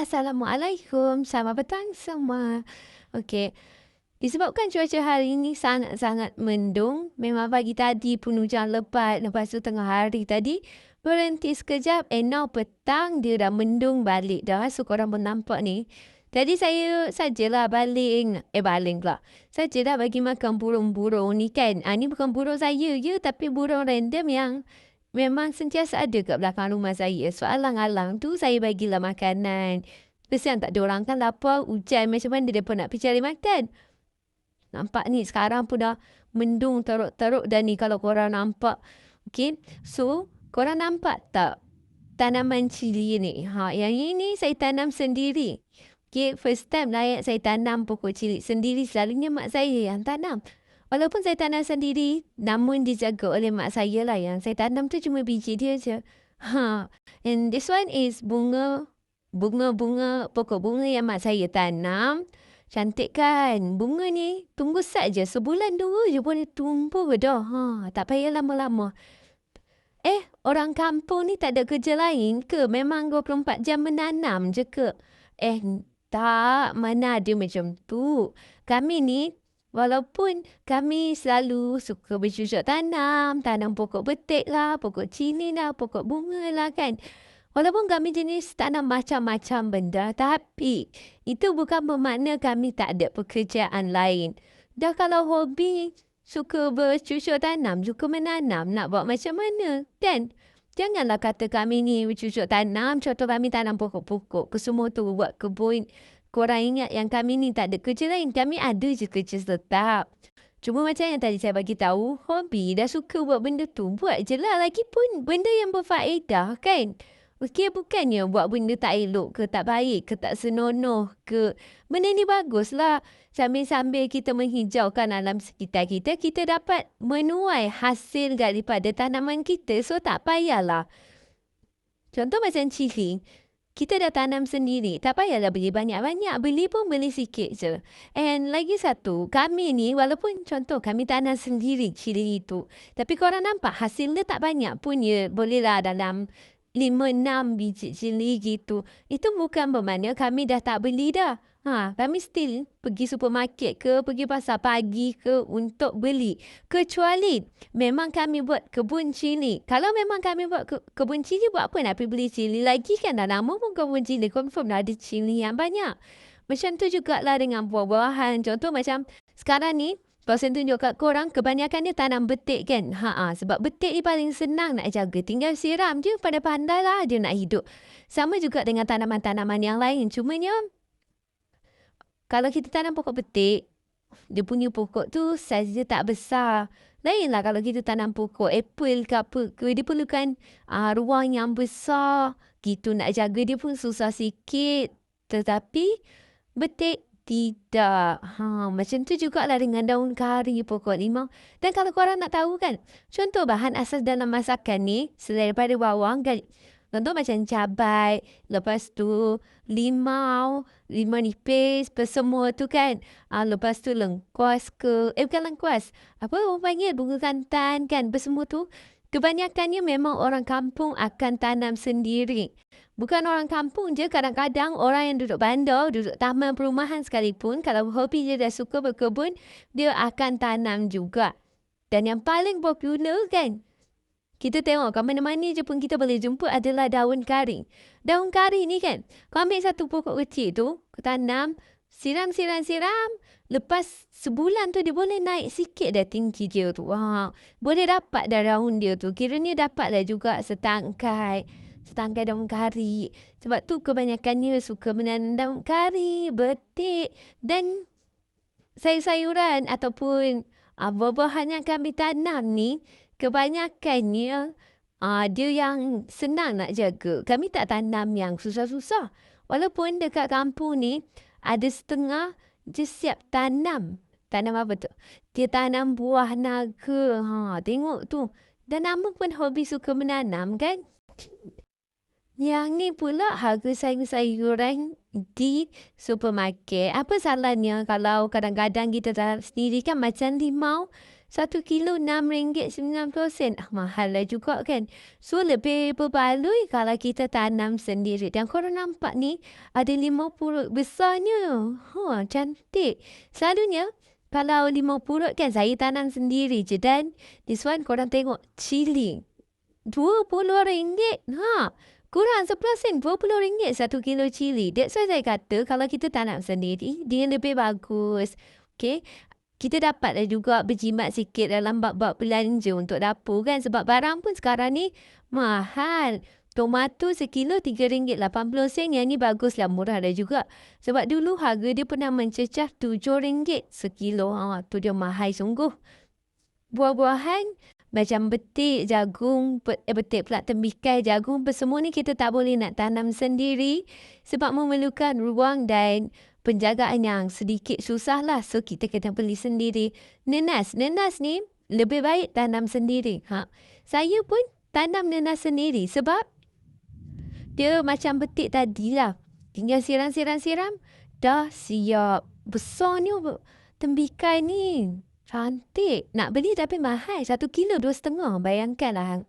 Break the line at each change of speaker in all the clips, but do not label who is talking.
Assalamualaikum. Selamat petang semua. Okey. Disebabkan cuaca hari ini sangat-sangat mendung. Memang pagi tadi pun hujan lebat. Lepas tu tengah hari tadi berhenti sekejap. And now petang dia dah mendung balik dah. So korang pun nampak ni. Tadi saya sajalah baling. Eh baling pula. Sajalah bagi makan burung-burung ni kan. Ah, ni bukan burung saya je. Tapi burung random yang memang sentiasa ada kat belakang rumah saya. So alang-alang tu saya bagilah makanan. Kesian tak ada orang kan lapar, hujan macam mana dia pun nak pergi cari makan. Nampak ni sekarang pun dah mendung teruk-teruk dan ni kalau korang nampak. Okay, so korang nampak tak tanaman cili ni? Ha, yang ini saya tanam sendiri. Okay, first time lah saya tanam pokok cili sendiri. Selalunya mak saya yang tanam. Walaupun saya tanam sendiri, namun dijaga oleh mak saya lah yang saya tanam tu cuma biji dia je. Ha. And this one is bunga, bunga-bunga, pokok bunga yang mak saya tanam. Cantik kan? Bunga ni tunggu saja. Sebulan dua je boleh tumbuh dah. Ha. Tak payah lama-lama. Eh, orang kampung ni tak ada kerja lain ke? Memang 24 jam menanam je ke? Eh, tak. Mana ada macam tu. Kami ni Walaupun kami selalu suka bercucuk tanam, tanam pokok betik lah, pokok cili lah, pokok bunga lah kan. Walaupun kami jenis tanam macam-macam benda, tapi itu bukan bermakna kami tak ada pekerjaan lain. Dah kalau hobi suka bercucuk tanam, suka menanam, nak buat macam mana? Dan janganlah kata kami ni bercucuk tanam, contoh kami tanam pokok-pokok, kesemua tu buat kebun Korang ingat yang kami ni tak ada kerja lain. Kami ada je kerja tetap. Cuma macam yang tadi saya bagi tahu, hobi dah suka buat benda tu. Buat je lah. Lagipun benda yang berfaedah kan. Okey bukannya buat benda tak elok ke tak baik ke tak senonoh ke. Benda ni bagus lah. Sambil-sambil kita menghijaukan alam sekitar kita, kita dapat menuai hasil daripada tanaman kita. So tak payahlah. Contoh macam cili kita dah tanam sendiri. Tak payahlah beli banyak-banyak. Beli pun beli sikit je. And lagi satu, kami ni walaupun contoh kami tanam sendiri cili itu. Tapi korang nampak hasilnya tak banyak pun ya. Bolehlah dalam lima, enam biji cili gitu. Itu bukan bermakna kami dah tak beli dah. Ha, kami still pergi supermarket ke, pergi pasar pagi ke untuk beli. Kecuali memang kami buat kebun cili. Kalau memang kami buat ke, kebun cili, buat apa nak pergi beli cili lagi kan? Dah lama pun kebun cili, confirm dah ada cili yang banyak. Macam tu jugalah dengan buah-buahan. Contoh macam sekarang ni, saya tunjuk kat korang, kebanyakan dia tanam betik kan? Ha, ha, sebab betik ni paling senang nak jaga. Tinggal siram je pada pandai lah dia nak hidup. Sama juga dengan tanaman-tanaman yang lain. Cumanya kalau kita tanam pokok betik, dia punya pokok tu saiz dia tak besar. Lainlah kalau kita tanam pokok apple ke apa ke, dia perlukan uh, ruang yang besar. Gitu nak jaga dia pun susah sikit. Tetapi betik tidak. Ha, macam tu jugalah dengan daun kari pokok limau. Dan kalau korang nak tahu kan, contoh bahan asas dalam masakan ni, selain daripada bawang, kan, Contoh macam cabai, lepas tu limau, limau nipis, semua tu kan. Ah, lepas tu lengkuas ke, eh bukan lengkuas, apa orang panggil bunga santan kan, semua tu. Kebanyakannya memang orang kampung akan tanam sendiri. Bukan orang kampung je, kadang-kadang orang yang duduk bandar, duduk taman perumahan sekalipun, kalau hobi dia dah suka berkebun, dia akan tanam juga. Dan yang paling popular kan, kita tengok kat mana-mana je pun kita boleh jumpa adalah daun kari. Daun kari ni kan, kau ambil satu pokok kecil tu, kau tanam, siram, siram, siram. Lepas sebulan tu dia boleh naik sikit dah tinggi dia tu. Wah, boleh dapat dah daun dia tu. Kiranya dapatlah juga setangkai. Setangkai daun kari. Sebab tu kebanyakannya suka menanam daun kari, betik dan sayur-sayuran ataupun uh, buah-buahan yang kami tanam ni kebanyakannya uh, dia yang senang nak jaga. Kami tak tanam yang susah-susah. Walaupun dekat kampung ni ada setengah je siap tanam. Tanam apa tu? Dia tanam buah naga. Ha, tengok tu. Dan nama pun hobi suka menanam kan? Yang ni pula harga sayur-sayuran di supermarket. Apa salahnya kalau kadang-kadang kita sendiri kan macam limau Satu kilo RM6.90. Ah, mahal lah juga kan. So lebih berbaloi kalau kita tanam sendiri. Dan korang nampak ni ada lima purut besarnya. Ha, cantik. Selalunya kalau lima purut kan saya tanam sendiri je. Dan this one korang tengok cili. RM20. Ha, kurang 10 sen RM20 satu kilo cili. That's why saya kata kalau kita tanam sendiri, dia lebih bagus. Okay. Kita dapatlah juga berjimat sikit dalam bab-bab belanja untuk dapur kan. Sebab barang pun sekarang ni mahal. Tomato sekilo RM3.80. Yang ni baguslah murah dah juga. Sebab dulu harga dia pernah mencecah RM7 sekilo. Ha, tu dia mahal sungguh. Buah-buahan macam betik, jagung, eh, betik pula tembikai, jagung, semua ni kita tak boleh nak tanam sendiri sebab memerlukan ruang dan penjagaan yang sedikit susah lah. So, kita kena beli sendiri. Nenas, nenas ni lebih baik tanam sendiri. Ha. Saya pun tanam nenas sendiri sebab dia macam betik tadi lah. Tinggal siram-siram-siram, dah siap. Besar ni tembikai ni. Cantik. Nak beli tapi mahal. Satu kilo dua setengah. Bayangkanlah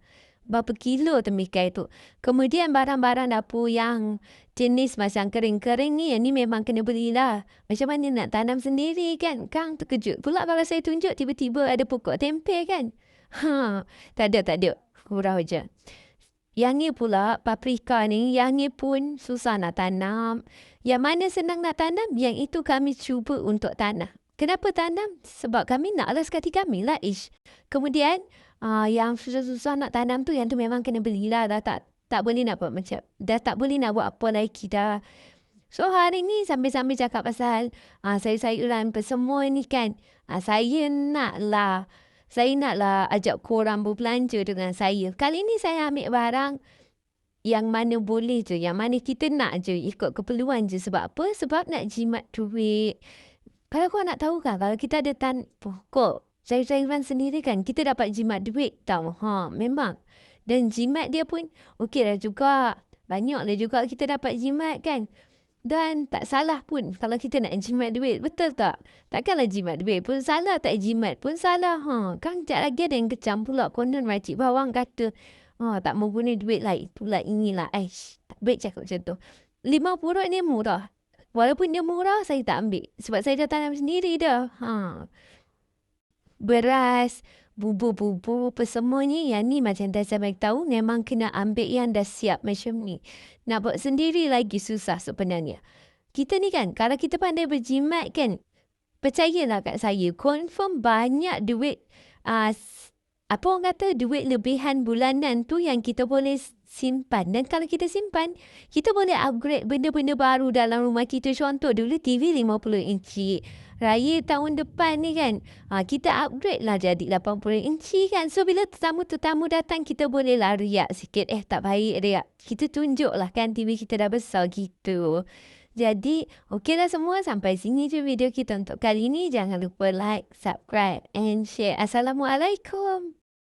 berapa kilo temikai tu. Kemudian barang-barang dapur yang jenis macam kering-kering ni, yang ni memang kena belilah. Macam mana nak tanam sendiri kan? Kang terkejut. Pula kalau saya tunjuk tiba-tiba ada pokok tempe kan? Ha, tak ada, tak ada. Kurang je. Yang ni pula paprika ni, yang ni pun susah nak tanam. Yang mana senang nak tanam, yang itu kami cuba untuk tanam. Kenapa tanam? Sebab kami nak alas hati kami lah ish. Kemudian uh, yang susah-susah nak tanam tu yang tu memang kena belilah dah tak tak boleh nak buat macam dah tak boleh nak buat apa lagi dah. So hari ni sambil-sambil cakap pasal uh, sayur-sayuran apa semua ni kan. Uh, saya naklah saya naklah ajak korang berbelanja dengan saya. Kali ni saya ambil barang yang mana boleh je. Yang mana kita nak je. Ikut keperluan je. Sebab apa? Sebab nak jimat duit. Kalau kau nak tahu kan, kalau kita ada tan pokok, sayur-sayuran sendiri kan, kita dapat jimat duit tau. Ha, memang. Dan jimat dia pun okey lah juga. Banyak lah juga kita dapat jimat kan. Dan tak salah pun kalau kita nak jimat duit. Betul tak? Takkanlah jimat duit pun salah. Tak jimat pun salah. Ha, kan sekejap lagi ada yang kecam pula. Konon makcik bawang kata. Ha, tak mau guna duit lah. Itulah inilah. Aish, tak baik cakap macam tu. Lima purut ni murah. Walaupun dia murah, saya tak ambil. Sebab saya dah tanam sendiri dah. Ha. Beras, bubur-bubur, apa semuanya. Yang ni macam dah saya tahu, memang kena ambil yang dah siap macam ni. Nak buat sendiri lagi susah sebenarnya. Kita ni kan, kalau kita pandai berjimat kan, percayalah kat saya, confirm banyak duit, uh, apa orang kata, duit lebihan bulanan tu yang kita boleh simpan. Dan kalau kita simpan, kita boleh upgrade benda-benda baru dalam rumah kita. Contoh dulu TV 50 inci. Raya tahun depan ni kan, ha, kita upgrade lah jadi 80 inci kan. So bila tetamu-tetamu datang, kita boleh lah riak sikit. Eh tak baik riak. Kita tunjuk lah kan TV kita dah besar gitu. Jadi, okey lah semua. Sampai sini je video kita untuk kali ni. Jangan lupa like, subscribe and share. Assalamualaikum.